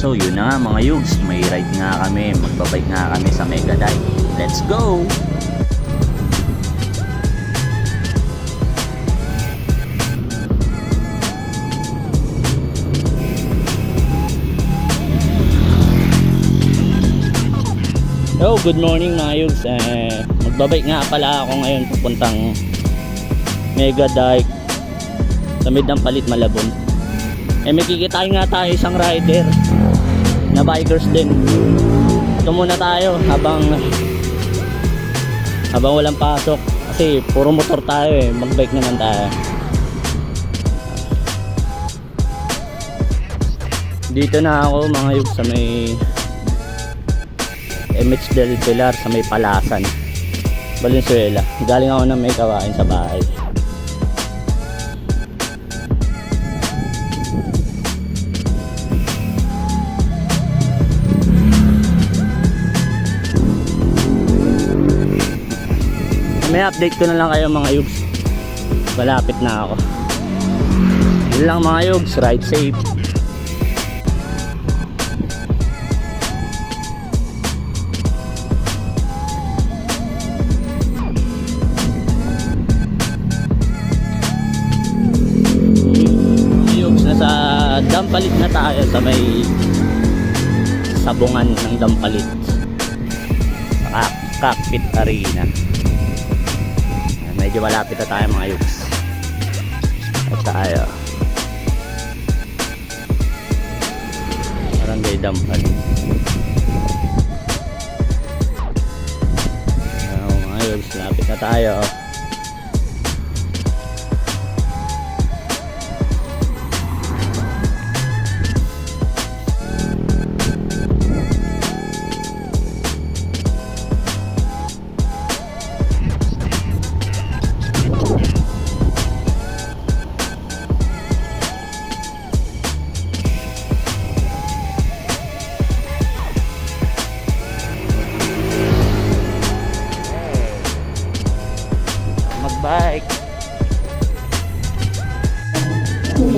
So yun na nga mga yugs, may ride nga kami, magbabike nga kami sa Mega Dive. Let's go! Yo, good morning mga yugs. Eh, magbabike nga pala ako ngayon pupuntang Mega Dike sa Midang Palit Malabon. Eh may kikitain nga tayo isang rider na bikers din. Ito muna tayo habang habang walang pasok kasi puro motor tayo eh. Magbike naman tayo. Dito na ako mga yugs sa may MH del Pilar sa may Palasan Valenzuela galing ako ng may kawain sa bahay may update ko na lang kayo mga yugs. Malapit na ako. Yun lang mga yugs. Ride safe. Yugs, nasa Dampalit na tayo sa may sabungan ng Dampalit. Sa Cockpit Arena medyo malapit na tayo mga Yugs at tayo Barangay Dampalit Ayan, mga Yugs, lapit na tayo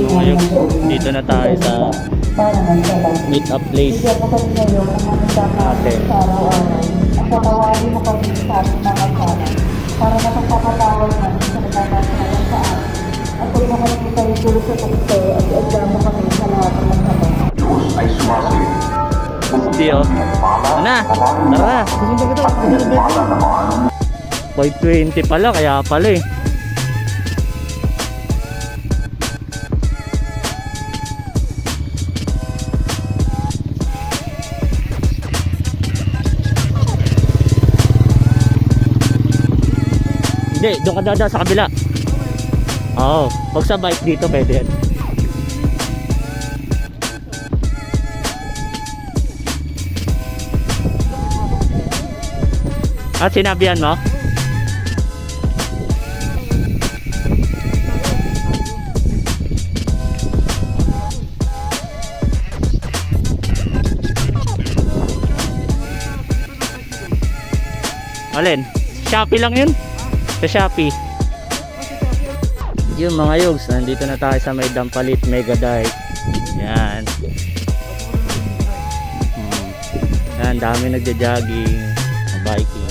Ngayon, dito na tayo sa meet up place Ate. At tatawagin mo kami sa ating mga sana para mapagpapatawad namin sa nagkakasala sa atin. At kung kita yung gulo sa tukso at iadya mo kami sa lahat ng masama. Hindi oh. Ano na? Tara. Kita. 520 pala, kaya pala eh. Hindi, doon ka dada sa kabila. Oo, pag sa bike dito pwede yan. At sinabihan mo? Alin? Shopee lang yun? Sa Shopee. Yung mga yugs, nandito na tayo sa may Dampalit Mega Dive. Yan. Hmm. Yan, dami nagja-jogging, biking.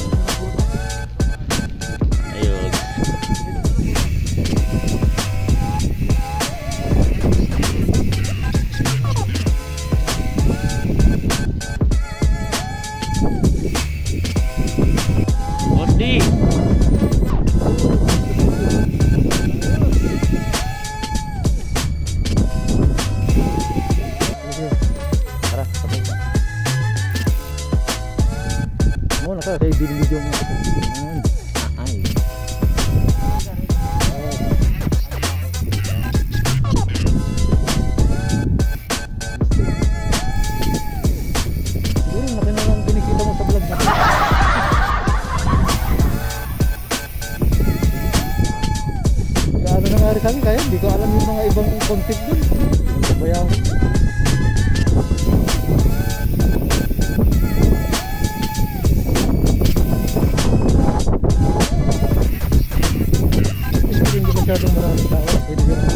Ka, kay video mo. Ay. Siguro laki na lang kinikita mo sa vlog na. Gaano nangyari sa akin kaya hindi ko alam yung mga ibang content dun. Kaya masyadong maraming tao. Pwede ka na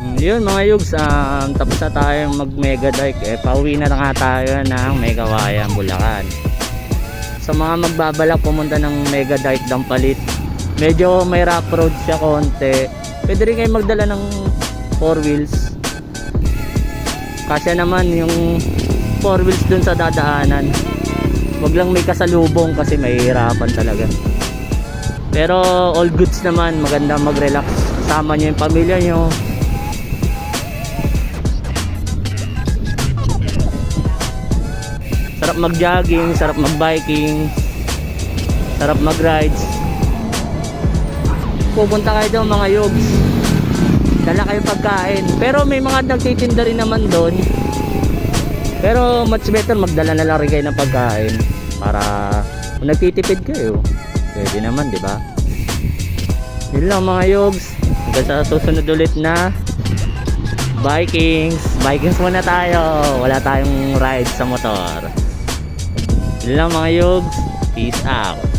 mm, yun mga yugs um, ah, tapos na tayong mag mega dike eh, pauwi na nga tayo ng mega wayan Bulacan. Sa mga magbabalak pumunta ng mega dike Dampalit, medyo may rough road siya konti. Pwede rin kayo magdala ng 4 wheels. Kasi naman yung 4 wheels dun sa dadaanan. Wag lang may kasalubong kasi mahihirapan talaga. Pero all goods naman, maganda mag-relax. Sama nyo yung pamilya nyo. Sarap mag-jogging, sarap mag-biking, sarap mag-rides. Pupunta kayo doon mga yogs. Dala kayo pagkain. Pero may mga nagtitinda rin naman doon. Pero much better magdala na lang rin kayo ng pagkain para kung nagtitipid kayo. Pwede naman, di ba? Yun lang mga yogs. Hanggang sa susunod ulit na Vikings. Vikings muna tayo. Wala tayong ride sa motor. Yun lang. Peace out.